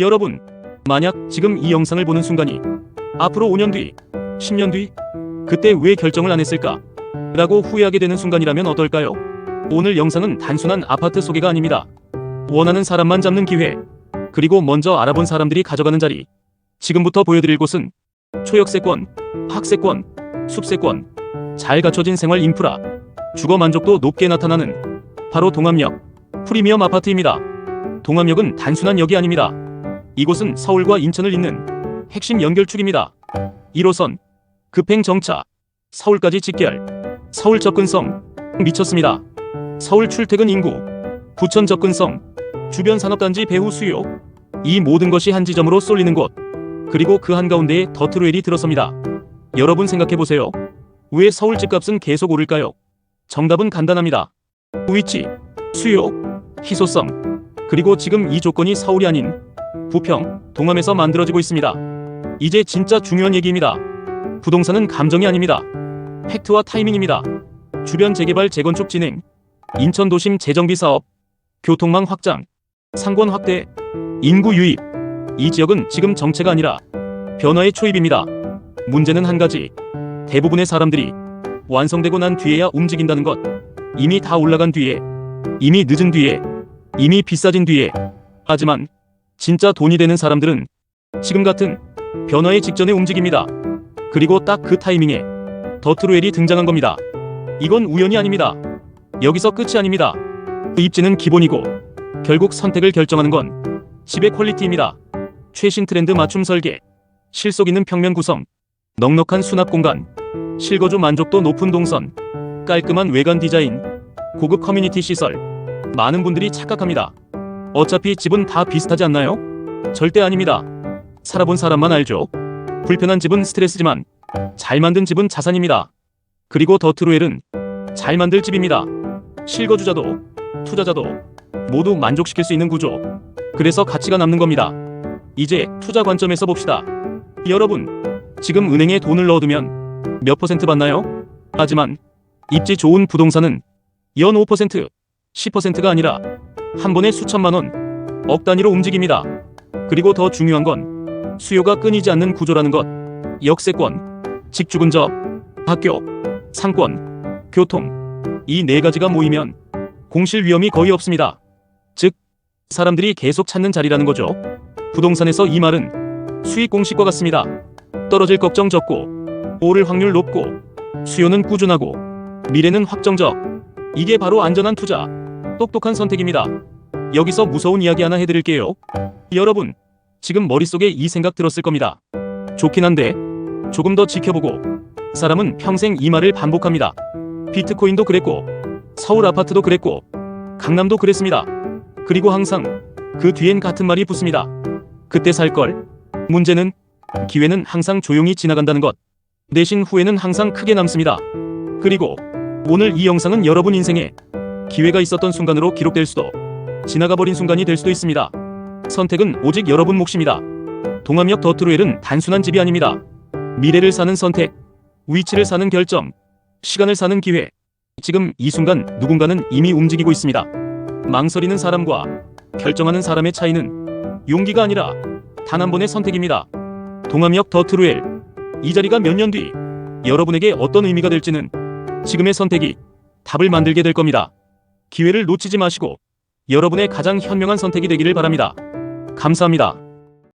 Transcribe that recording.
여러분, 만약 지금 이 영상을 보는 순간이 앞으로 5년 뒤, 10년 뒤, 그때 왜 결정을 안 했을까? 라고 후회하게 되는 순간이라면 어떨까요? 오늘 영상은 단순한 아파트 소개가 아닙니다. 원하는 사람만 잡는 기회, 그리고 먼저 알아본 사람들이 가져가는 자리. 지금부터 보여드릴 곳은 초역세권, 학세권, 숲세권, 잘 갖춰진 생활 인프라, 주거 만족도 높게 나타나는 바로 동암역 프리미엄 아파트입니다. 동암역은 단순한 역이 아닙니다. 이곳은 서울과 인천을 잇는 핵심 연결축입니다. 1호선, 급행 정차, 서울까지 직결, 서울 접근성 미쳤습니다. 서울 출퇴근 인구, 부천 접근성, 주변 산업단지 배후 수요, 이 모든 것이 한 지점으로 쏠리는 곳, 그리고 그 한가운데에 더트로엘이 들어섭니다. 여러분 생각해 보세요. 왜 서울 집값은 계속 오를까요? 정답은 간단합니다. 위치, 수요, 희소성, 그리고 지금 이 조건이 서울이 아닌 부평, 동암에서 만들어지고 있습니다. 이제 진짜 중요한 얘기입니다. 부동산은 감정이 아닙니다. 팩트와 타이밍입니다. 주변 재개발 재건축 진행, 인천 도심 재정비 사업, 교통망 확장, 상권 확대, 인구 유입. 이 지역은 지금 정체가 아니라 변화의 초입입니다. 문제는 한 가지. 대부분의 사람들이 완성되고 난 뒤에야 움직인다는 것. 이미 다 올라간 뒤에, 이미 늦은 뒤에, 이미 비싸진 뒤에. 하지만 진짜 돈이 되는 사람들은 지금 같은 변화의 직전에 움직입니다. 그리고 딱 그 타이밍에 더트로엘이 등장한 겁니다. 이건 우연이 아닙니다. 여기서 끝이 아닙니다. 입지는 기본이고 결국 선택을 결정하는 건 집의 퀄리티입니다. 최신 트렌드 맞춤 설계, 실속 있는 평면 구성, 넉넉한 수납 공간, 실거주 만족도 높은 동선, 깔끔한 외관 디자인, 고급 커뮤니티 시설. 많은 분들이 착각합니다. 어차피 집은 다 비슷하지 않나요? 절대 아닙니다. 살아본 사람만 알죠. 불편한 집은 스트레스지만 잘 만든 집은 자산입니다. 그리고 더트로엘은 잘 만들 집입니다. 실거주자도 투자자도 모두 만족시킬 수 있는 구조. 그래서 가치가 남는 겁니다. 이제 투자 관점에서 봅시다. 여러분, 지금 은행에 돈을 넣어두면 몇 퍼센트 받나요? 하지만 입지 좋은 부동산은 연 5%, 10%가 아니라 한 번에 수천만 원, 억 단위로 움직입니다. 그리고 더 중요한 건 수요가 끊이지 않는 구조라는 것. 역세권, 직주근접, 학교, 상권, 교통. 이 네 가지가 모이면 공실 위험이 거의 없습니다. 즉, 사람들이 계속 찾는 자리라는 거죠. 부동산에서 이 말은 수익 공식과 같습니다. 떨어질 걱정 적고, 오를 확률 높고, 수요는 꾸준하고, 미래는 확정적. 이게 바로 안전한 투자, 똑똑한 선택입니다. 여기서 무서운 이야기 하나 해드릴게요. 여러분, 지금 머릿속에 이 생각 들었을 겁니다. 좋긴 한데, 조금 더 지켜보고, 사람은 평생 이 말을 반복합니다. 비트코인도 그랬고, 서울 아파트도 그랬고, 강남도 그랬습니다. 그리고 항상 그 뒤엔 같은 말이 붙습니다. 그때 살 걸. 문제는 기회는 항상 조용히 지나간다는 것. 대신 후회는 항상 크게 남습니다. 그리고 오늘 이 영상은 여러분 인생에 기회가 있었던 순간으로 기록될 수도 지나가 버린 순간이 될 수도 있습니다. 선택은 오직 여러분 몫입니다. 동암역 더트로엘은 단순한 집이 아닙니다. 미래를 사는 선택, 위치를 사는 결정, 시간을 사는 기회. 지금 이 순간 누군가는 이미 움직이고 있습니다. 망설이는 사람과 결정하는 사람의 차이는 용기가 아니라 단 한 번의 선택입니다. 동암역 더트루엘 이 자리가 몇 년 뒤 여러분에게 어떤 의미가 될지는 지금의 선택이 답을 만들게 될 겁니다. 기회를 놓치지 마시고 여러분의 가장 현명한 선택이 되기를 바랍니다. 감사합니다.